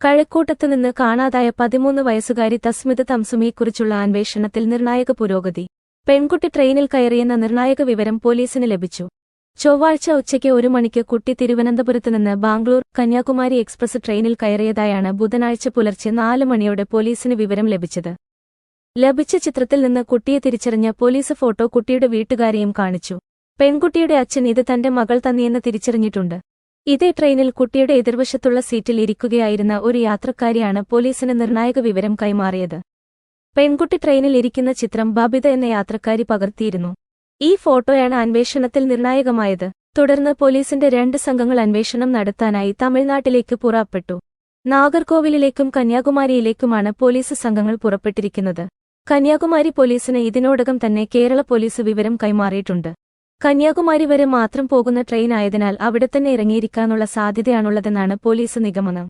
കഴക്കൂട്ടത്ത് നിന്ന് കാണാതായ പതിമൂന്ന് വയസ്സുകാരി തസ്മിത തംസുമിയെക്കുറിച്ചുള്ള അന്വേഷണത്തിൽ നിർണായക പുരോഗതി. പെൺകുട്ടി ട്രെയിനിൽ കയറിയെന്ന നിർണായക വിവരം പോലീസിന് ലഭിച്ചു. ചൊവ്വാഴ്ച ഉച്ചയ്ക്ക് ഒരു മണിക്ക് കുട്ടി തിരുവനന്തപുരത്ത് നിന്ന് ബാംഗ്ലൂർ കന്യാകുമാരി എക്സ്പ്രസ് ട്രെയിനിൽ കയറിയതായാണ് ബുധനാഴ്ച പുലർച്ചെ നാല് മണിയോടെ പോലീസിന് വിവരം ലഭിച്ചത്. ലഭിച്ച ചിത്രത്തിൽ നിന്ന് കുട്ടിയെ തിരിച്ചറിഞ്ഞ പോലീസ് ഫോട്ടോ കുട്ടിയുടെ വീട്ടുകാരെയും കാണിച്ചു. പെൺകുട്ടിയുടെ അച്ഛൻ ഇത് തന്റെ മകൾ തന്നെയെന്ന് തിരിച്ചറിഞ്ഞിട്ടുണ്ട്. ഇതേ ട്രെയിനിൽ കുട്ടിയുടെ എതിർവശത്തുള്ള സീറ്റിൽ ഇരിക്കുകയായിരുന്ന ഒരു യാത്രക്കാരിയാണ് പോലീസിന് നിർണായക വിവരം കൈമാറിയത്. പെൺകുട്ടി ട്രെയിനിൽ ഇരിക്കുന്ന ചിത്രം ബബിത എന്ന യാത്രക്കാരി പകർത്തിയിരുന്നു. ഈ ഫോട്ടോയാണ് അന്വേഷണത്തിൽ നിർണായകമായത്. തുടർന്ന് പോലീസിന്റെ രണ്ട് സംഘങ്ങൾ അന്വേഷണം നടത്താനായി തമിഴ്നാട്ടിലേക്ക് പുറപ്പെട്ടു. നാഗർകോവിലിലേക്കും കന്യാകുമാരിയിലേക്കുമാണ് പോലീസ് സംഘങ്ങൾ പുറപ്പെട്ടിരിക്കുന്നത്. കന്യാകുമാരി പോലീസിന് ഇതിനോടകം തന്നെ കേരള പോലീസ് വിവരം കൈമാറിയിട്ടുണ്ട്. കന്യാകുമാരി വരെ മാത്രം പോകുന്ന ട്രെയിൻ ആയതിനാൽ അവിടെ തന്നെ ഇറങ്ങിയിരിക്കാനുള്ള സാധ്യതയാണുള്ളതെന്നാണ് പോലീസ് നിഗമനം.